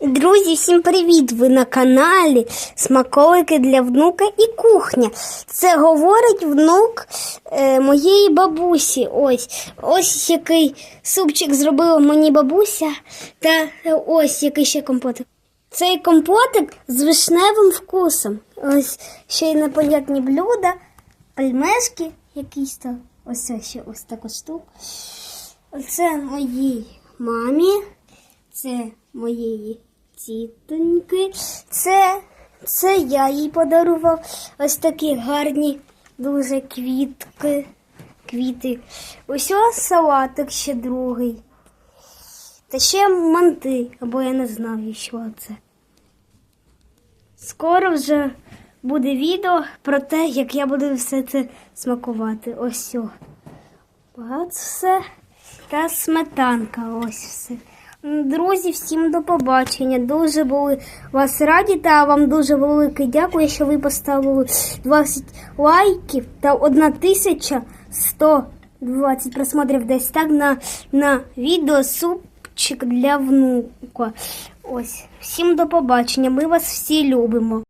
Друзі, всім привіт! Ви на каналі Смаколики для внука і кухня. Це говорить внук е, моєї бабусі. Ось ось який супчик зробила мені бабуся. Та ось який ще компотик. Цей компотик з вишневим вкусом. Ось ще й непонятні блюда, пельмешки якісь. Ось ось ще ось таку штуку. Це моїй мамі. Це моєї тітоньки. Це, це я їй подарував. Ось такі гарні дуже квітки. Квіти. Ось салатик ще другий. Та ще манти, або я не знаю, що це. Скоро вже буде відео про те, як я буду все це смакувати. Ось. Багато все. Та сметанка, ось все. Друзі, всім до побачення. Дуже були вас раді та вам дуже велике дякую, що ви поставили 20 лайків та 1120 просмотрів десь так на, на відео супчик для внука. Ось. Всім до побачення. Ми вас всі любимо.